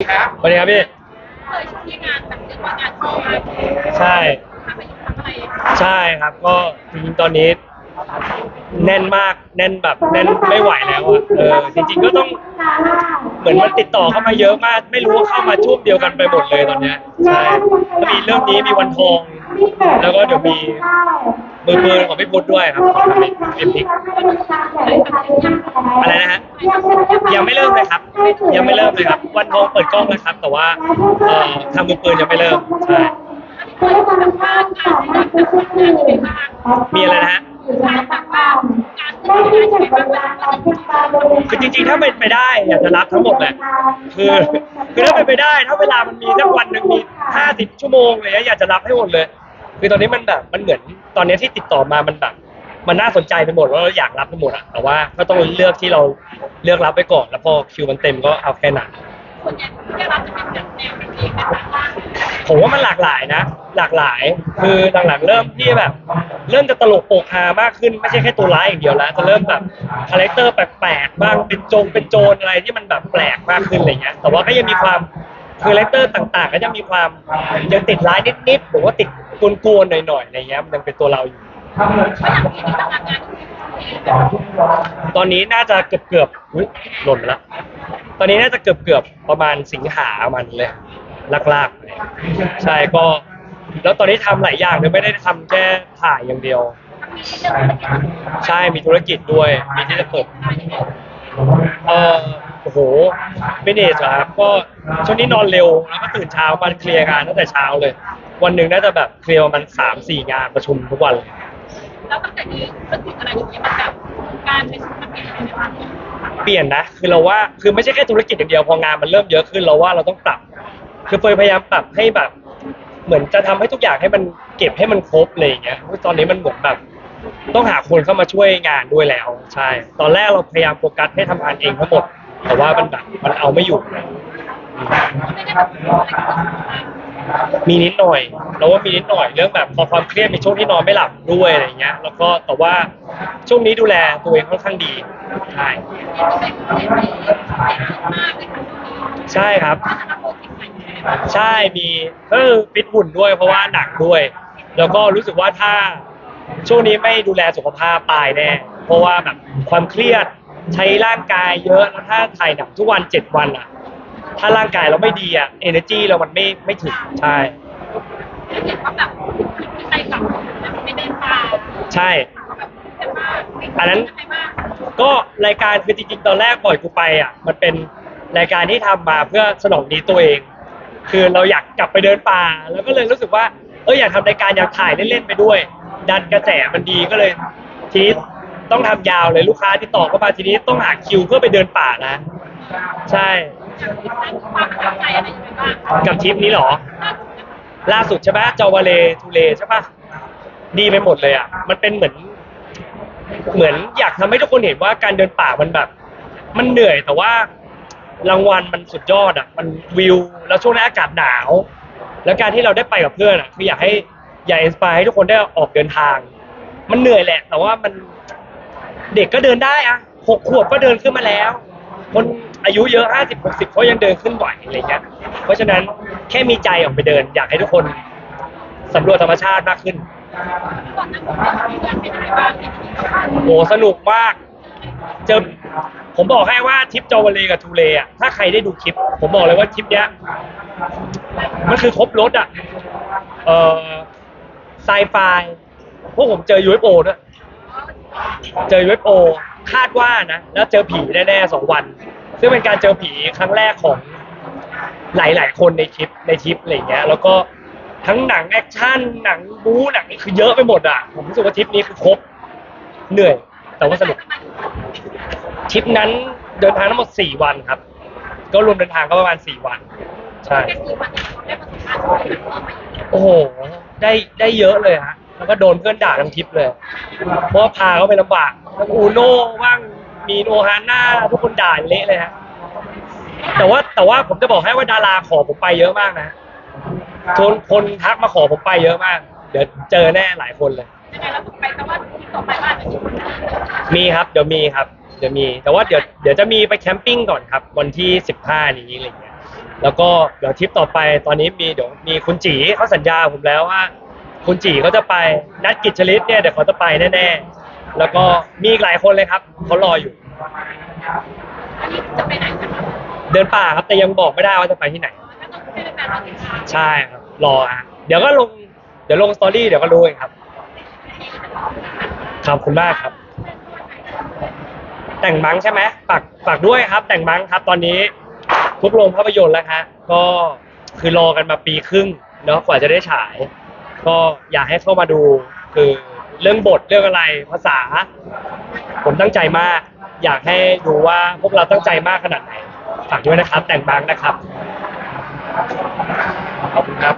ครับสวัสดีครับพี่เคยช่วงที่งานแบบเรียกว่างานเข้ามาใช่ทำไปทำอะไรใช่ครับก็จริงๆตอนนี้ แน่นมากแน่นแบบแน่นไม่ไหวแล้วอะเออจริง ๆก็ต้องเหมือนมันติดต่อเข้ามาเยอะมาก ไม่รู้ว่าเข้ามาช่วงเดียวกันไปหมดเลยตอนเนี้ยใช่ก็มีเรื่องนี้มีวันทอง แล้วก็เดี๋ยวมีมือปืนของพี่พุทธด้วยครับของทำเอ็มพิกอะไรนะฮะยังไม่เริ่มเลยครับ ยังไม่เริ่มเลยครับ วันทองเปิดกล้องแล้วครับ แต่ว่าเอ่อทำมือปืนยังไม่เริ่มใช่มีอะไรนะฮะคือจริงๆ ถ้าเป็นไปได้อยากจะรับทั้งหมดแหละ คือคือถ้าเป็นไปได้ ถ้าเวลามันมีสักวันหนึ่งมีห้าสิบชั่วโมงอะไรเลยอยากจะรับให้หมดเลย คือตอนนี้มันแบบมันเหมือนตอนนี้ที่ติดต่อมามันแบบมันน่าสนใจไปหมดว่าเราอยากรับไปหมดอะแต่ว่าก็ต้องเลือกที่เราเลือกรับไปก่อน แล้วพอคิวมันเต็มก็เอาแค่นั้นส่วนใหญ่ที่รับจะเป็นแบบแนวเพลงนะคะผมว่ามันหลากหลายนะ หลากหลาย คือหลังๆเริ่มที่แบบ เริ่มจะตลกโปกฮามากขึ้นไม่ใช่แค่ตัวร้ายอย่างเดียวแล้วจะเริ่มแบบคาแรคเตอร์แปลกๆบ้างเป็นโจงเป็นโจรอะไรที่มันแบบแปลกมากขึ้นอะไรเงี้ยแต่ว่าก็ยังมีความ คาแรคเตอร์ต่างๆ ก็ยังมีความยังติดร้ายนิดๆหรือว่าติดกวนๆหน่อยๆอะไรเงี้ยมันยังเป็นตัวเราอยู่ ตอนนี้น่าจะเกือบเกือบๆอุ๊ยหล่นไปล้วตอนนี้น่าจะเกือบเกือบๆประมาณสิงหามันเลยลากๆเลยใช่ก็ แล้วตอนนี้ทำหลายอย่างเลยไม่ได้ทำแค่ถ่ายอย่างเดียว ใช่มีธุรกิจด้วยมีที่จะเปิด เออ อ้โหไม่เนจครับก็ช่วงนี้นอนเร็วแล้วก็ตื่นเช้ามาเคลียร์งานตั้งแต่เช้าเลย วันหนึ่งน่าจะแบบเคลียร์ประมาณสามสี่งานประชุมทุกวันเลยแล้วตั้งแต่นี้ธุรกิจอะไรอย่างเงี้ยมันแบบการเป็นธุรกิจอะไรบ้างเปลี่ยนนะ คือเราว่าคือไม่ใช่แค่ธุรกิจอย่างเดียวพองานมันเริ่มเยอะขึ้นเราว่าเราต้องปรับ คือเฟยพยายามปรับให้แบบ เหมือนจะทำให้ทุกอย่างให้มันเก็บให้มันครบอะไรอย่างเงี้ยเพราะตอนนี้มันเหมือนแบบต้องหาคนเข้ามาช่วยงานด้วยแล้ว ใช่ ตอนแรกเราพยายามโฟกัสให้ทำงานเองทั้งหมด แต่ว่ามันแบบมันเอาไม่อยู่อืมไม่ได้แบบอะไรกันมีนิดหน่อยเราว่ามีนิดหน่อยเรื่องแบบพอความเครียดมีช่วงที่นอนไม่หลับด้วยอะไรเงี้ย แล้วก็แต่ว่าช่วงนี้ดูแลตัวเองค่อนข้างดีใช่ใช่ครับ ใช่มีก็คือฟิตหุ่นด้วยเพราะว่าหนักด้วย แล้วก็รู้สึกว่าถ้าช่วงนี้ไม่ดูแลสุขภาพตายแน่เพราะว่าแบบความเครียด ใช้ร่างกายเยอะแล้วถ้าถ่ายหนังทุกวันเจ็ดวันอะ ถ้าร่างกายเราไม่ดีอะ energy เรามันไม่ไม่ถึงใช่เห็นว่าแบบใครกลับไม่ได้มาใช่แบบแต่ว่าอันนั้นใครบ้างก็รายการคือจริงๆตอนแรกปล่อยกูไปอะ มันเป็นรายการที่ทำมาเพื่อสนองนี้ตัวเอง คือเราอยากกลับไปเดินป่า แล้วก็เลยรู้สึกว่าเอออยากทำรายการอยากถ่ายเล่นๆไปด้วย ดันกระแสมันดีก็เลยทีนี้ ต้องทำยาวเลยลูกค้าที่ต่อเข้ามาทีนี้ต้องหาคิวเพื่อไปเดินป่านะ ใช่ความประทับใจอะไรยังไงบ้างกับทริปนี้เหรอ ล่าสุดใช่ปะจาวาเลทูเลใช่ปะดีไปหมดเลยอะ มันเป็นเหมือน เหมือนอยากทำให้ทุกคนเห็นว่าการเดินป่ามันแบบ มันเหนื่อยแต่ว่ารางวัลมันสุดยอดอะ มันวิว แล้วช่วงนั้นอากาศหนาว แล้วการที่เราได้ไปกับเพื่อนอะคืออยากให้อยากอินสปายให้ทุกคนได้ออกเดินทาง มันเหนื่อยแหละ แต่ว่ามัน เด็กก็เดินได้อะหกขวบก็เดินขึ้นมาแล้ว คนอายุเยอะห้าสิบหกสิบเขายังเดินขึ้นไหวอะไรเงี้ยเพราะฉะนั้นแค่มีใจออกไปเดิน อยากให้ทุกคนสำรวจธรรมชาติมากขึ้นโหสนุกมาก เจอผมบอกให้ว่าทริปจอวเลกับทูเลอะถ้าใครได้ดูคลิป ผมบอกเลยว่าทริปเนี้ยมันคือครบรถอะ เอ่อไซไฟพวกผมเจอ UFO ด้วย เจอ UFO คาดว่านะ แล้วเจอผีแน่ๆสองวัน ซึ่งเป็นการเจอผีครั้งแรกของหลายๆ คนในทริปในทริปอะไรอย่างเงี้ย แล้วก็ทั้งหนังแอคชั่นหนังบู๊หนังคือเยอะไปหมดอะ ผมรู้สึกว่าทริปนี้คือครบเหนื่อย แต่ว่าสนุกทริปนั้นเดินทางทั้งหมดสี่วันครับ ก็รวมเดินทางก็ประมาณสี่วัน ใช่แค่สี่วันได้ประสบการณ์ที่เพิ่มไปโอ้โห ได้ได้เยอะเลยฮะ แล้วก็โดนเพื่อนด่าทั้งทริปเลย เพราะว่าพาเขาไปลำบากทั้งอูโน่บ้างมีโนฮาน่าทุกคนด่าเละเลยฮะแต่ว่าแต่ว่าผมจะบอกให้ว่าดาราขอผมไปเยอะมากนะคนคนทักมาขอผมไปเยอะมาก เดี๋ยวเจอแน่หลายคนเลย ยังไงเราต้องไปแต่ว่าที่ต่อไปว่าจะมีมีครับเดี๋ยวมีครับเดี๋ยวมี แต่ว่าเดี๋ยวเดี๋ยวจะมีไปแคมปิ้งก่อนครับ วันที่สิบห้านี้อะไรเงี้ยแล้วก็เดี๋ยวทริปต่อไปตอนนี้มีเดี๋ยวมีคุณจีเขาสัญญาผมแล้วว่า คุณจีเขาจะไปนัดกิจชลิตเนี่ยเดี๋ยวเขาจะไปแน่ๆ แล้วก็มีอีกหลายคนเลยครับเขารออยู่ อันนี้จะไปไหนกันคะเดินป่าครับแต่ยังบอกไม่ได้ว่าจะไปที่ไหนถ้าต้องให้แฟนๆเราติดตามใช่ครับรอฮะเดี๋ยวก็ลงเดี๋ยวลงสตอรี่เดี๋ยวก็รู้เองครับขอบคุณมากครับ แต่งบังใช่ไหมฝากฝากด้วยครับ แต่งบังครับ ตอนนี้ทุกโรงภาพยนตร์แล้วฮะก็คือรอกันมาปีครึ่งเนาะกว่าจะได้ฉาย ก็อยากให้เข้ามาดูคือเรื่องบทเรื่องอะไรภาษา ผมตั้งใจมาก อยากให้ดูว่าพวกเราตั้งใจมากขนาดไหนฝากด้วยนะครับ แต่งบางนะครับขอบคุณครับ